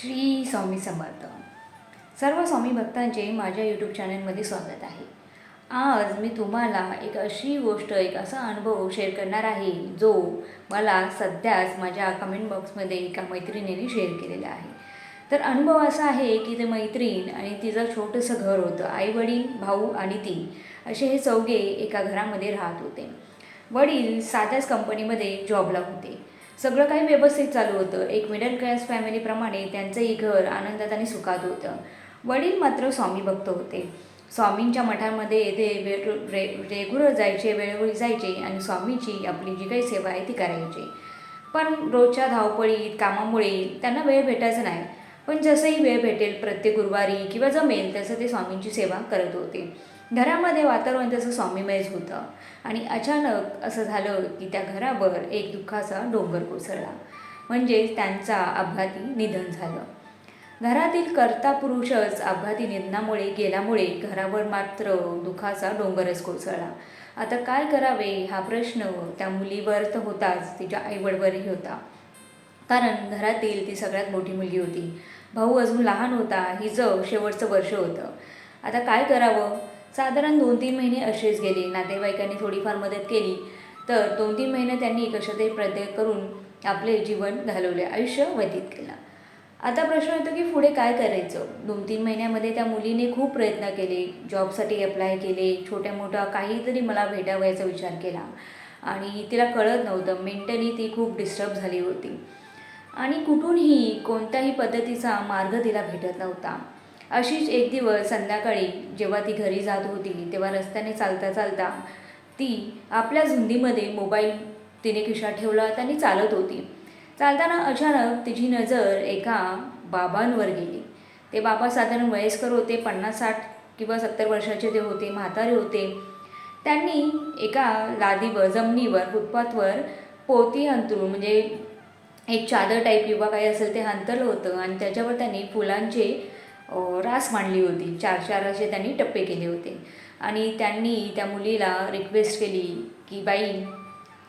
श्री स्वामी समर्थ. सर्व स्वामी भक्तांचे माझ्या यूट्यूब चॅनलमध्ये स्वागत आहे. आज मी तुम्हाला एक अशी गोष्ट एक असा अनुभव शेअर करणार आहे जो मला सध्याच माझ्या कमेंट बॉक्समध्ये एका मैत्रिणीने शेअर केलेला आहे. तर अनुभव असा आहे की ते मैत्रीण आणि तिचं छोटंसं घर होतं आईवडील भाऊ आणि ती. असे हे चौघे एका घरामध्ये राहत होते. वडील साध्याच कंपनीमध्ये जॉबला होते. सगळं काही व्यवस्थित चालू होतं. एक मिडल क्लास फॅमिलीप्रमाणे त्यांचंही घर आनंदात आणि सुखात होतं. वडील मात्र स्वामी भक्त होते. स्वामींच्या मठामध्ये ते वे रे रेग्युलर जायचे वेळोवेळी जायचे आणि स्वामीची आपली जी काही सेवा आहे ती करायची. पण रोजच्या धावपळीत कामामुळे त्यांना वेळ भेटायचा नाही. पण जसंही वेळ भेटेल प्रत्येक गुरुवारी किंवा जमेल तसं ते स्वामींची सेवा करत होते. घरामध्ये वातावरण तसं स्वामीमयच होतं आणि अचानक असं झालं की त्या घरावर एक दुःखाचा डोंगर कोसळला. म्हणजेच त्यांचा अपघाती निधन झालं. घरातील कर्ता पुरुषच अपघाती निधनामुळे गेल्यामुळे घरावर मात्र दुःखाचा डोंगरच कोसळला. आता काय करावे हा प्रश्न त्या मुलीवर तर होताच तिच्या आईवडवरही होता. कारण घरातील ती सगळ्यात मोठी मुलगी होती. भाऊ अजून लहान होता हिचं शेवटचं वर्ष होतं. आता काय करावं? साधारण दोन तीन महिने असेच गेले. नातेवाईकांनी थोडीफार मदत केली तर दोन तीन महिने त्यांनी कशातरी प्रत्यय करून आपले जीवन घालवले आयुष्य व्यतीत केलं. आता प्रश्न येतो की पुढे काय करायचं? दोन तीन महिन्यामध्ये त्या मुलीने खूप प्रयत्न केले जॉबसाठी अप्लाय केले छोट्या मोठ्या काहीतरी मला भेटावयाचा विचार केला आणि तिला कळत नव्हतं. मेंटली ती खूप डिस्टर्ब झाली होती. आणि कुठूनही कोणत्याही पद्धतीचा मार्ग तिला भेटत नव्हता. अशीच एक दिवस संध्याकाळी जेव्हा ती घरी जात होती तेव्हा रस्त्याने चालता चालता ती आपल्या झुंदीमध्ये मोबाईल तिने खिशात ठेवला आणि चालत होती. चालताना अचानक तिची नजर एका बाबांवर गेली. ते बाबा साधारण वयस्कर होते पन्नास साठ किंवा सत्तर वर्षाचे ते होते म्हातारे होते. त्यांनी एका लादीवर जमिनीवर फुटपाथवर पोती अंतरून म्हणजे एक चादर टाईप किंवा काही असेल ते हंतरलं होतं आणि त्याच्यावर त्यांनी फुलांचे रास मांडली होती. चार चार असे त्यांनी टप्पे केले होते. आणि त्यांनी त्या मुलीला रिक्वेस्ट केली की बाई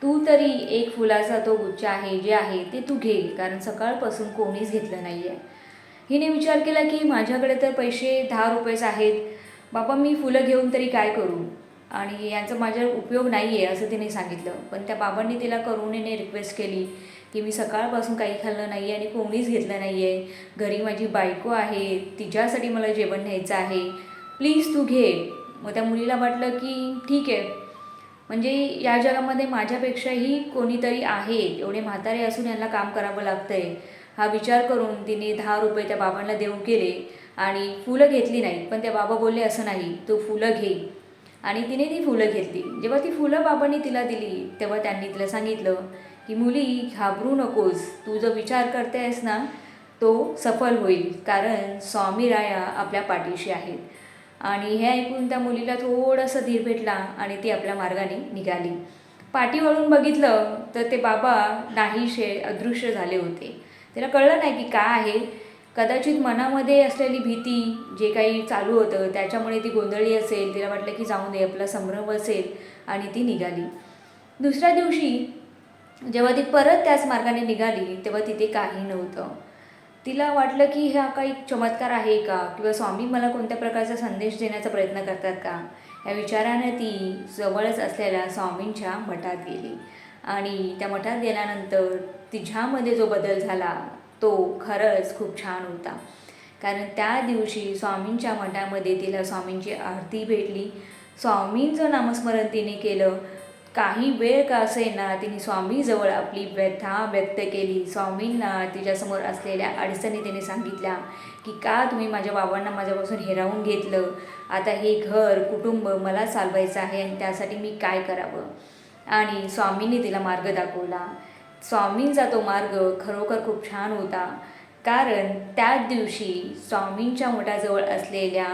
तू तरी एक फुलाचा तो गुच्छ आहे जे आहे ते तू घे कारण सकाळपासून कोणीच घेतलं नाही आहे हिने विचार केला की माझ्याकडे तर पैसे दहा रुपयेच आहेत. बाबा मी फुलं घेऊन तरी काय करू? आणि यांचा माझ्या उपयोग नाही आहे असं तिने सांगितलं. पण त्या बाबांनी तिला करुणेने रिक्वेस्ट केली की मी सकाळपासून काही खाल्लं नाही आहे आणि कोणीच घेतलं नाही आहे घरी माझी बायको आहे तिच्यासाठी मला जेवण न्यायचं आहे. प्लीज तू घे. मग त्या मुलीला वाटलं की ठीक आहे. म्हणजे या जगामध्ये माझ्यापेक्षाही कोणीतरी आहे. एवढे म्हातारे असून यांना काम करावं लागतं आहे हा विचार करून तिने दहा रुपये त्या बाबांना देऊन केले आणि फुलं घेतली नाहीत पण त्या बाबा बोलले असं नाही तू फुलं घे. आणि तिने ती फुलं घेतली. जेव्हा ती फुलं बाबांनी तिला दिली तेव्हा त्यांनी तिला सांगितलं की मुली घाबरू नकोस. तू जो विचार करते आहेस ना तो सफल होईल. कारण स्वामी राया आपल्या पाठीशी आहेत. आणि हे ऐकून त्या मुलीला थोडंसं धीर भेटला आणि ती आपल्या मार्गाने निघाली. पाठी वळून बघितलं तर ते बाबा नाहीशे अदृश्य झाले होते. तिला कळलं नाही की काय आहे. कदाचित मनामध्ये असलेली भीती जे काही चालू होतं त्याच्यामुळे ती गोंधळी असेल. तिला वाटलं की जाऊ दे आपला संभ्रम असेल आणि ती निघाली. दुसऱ्या दिवशी जेव्हा ती परत त्याच मार्गाने निघाली तेव्हा तिथे काही नव्हतं. तिला वाटलं की हा काही चमत्कार आहे का? किंवा स्वामी मला कोणत्या प्रकारचा संदेश देण्याचा प्रयत्न करतात का? या विचाराने ती जवळच असलेल्या स्वामींच्या मठात गेली. आणि त्या मठात गेल्यानंतर तिच्यामध्ये जो बदल झाला तो खरंच खूप छान होता. कारण त्या दिवशी स्वामींच्या मठामध्ये तिला स्वामींची आरती भेटली. स्वामींचं नामस्मरण तिने केलं. काही वेळ का असेना तिने स्वामीजवळ आपली व्यथा व्यक्त केली. स्वामींना तिच्यासमोर असलेल्या अडचणी तिने सांगितल्या की का तुम्ही माझ्या बाबांना माझ्यापासून हिरावून घेतलं? आता हे घर कुटुंब मला चालवायचं आहे आणि त्यासाठी मी काय करावं? आणि स्वामींनी तिला मार्ग दाखवला. स्वामींचा तो मार्ग खरोखर खूप छान होता. कारण त्याच दिवशी स्वामींच्या मठाजवळ असलेल्या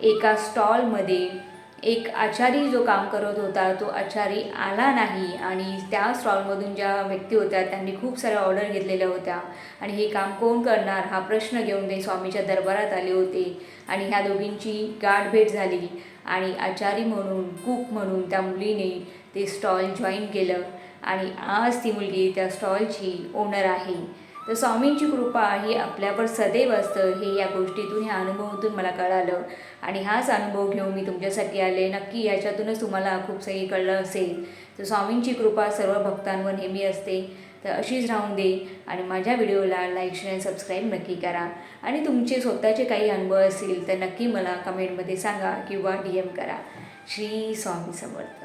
एका स्टॉलमध्ये एक आचारी जो काम करत होता तो आचारी आला नाही. आणि त्या स्टॉलमधून ज्या व्यक्ती होत्या त्यांनी खूप साऱ्या ऑर्डर घेतलेल्या होत्या. आणि हे काम कोण करणार? हा प्रश्न घेऊन ते स्वामीच्या दरबारात आले होते. आणि ह्या दोघींची गाठभेट झाली. आणि आचारी म्हणून कुक म्हणून त्या मुलीने ते स्टॉल जॉईन केलं. आणि आज ती मुलगी त्या स्टॉलची ओनर आहे. तर स्वामींची कृपा ही आपल्यावर सदैव असतं. हे या गोष्टीतून ह्या अनुभवातून मला कळालं. आणि हाच अनुभव घेऊन मी तुमच्यासाठी आले. नक्की याच्यातूनच तुम्हाला खूप सही कळलं असेल. तर स्वामींची कृपा सर्व भक्तांवर नेहमी असते. तर अशीच राहून दे आणि माझ्या व्हिडिओला लाईक शेअर सबस्क्राईब नक्की करा. आणि तुमचे स्वतःचे काही अनुभव असतील तर नक्की मला कमेंटमध्ये सांगा किंवा डी एम करा. श्री स्वामी समर्थ.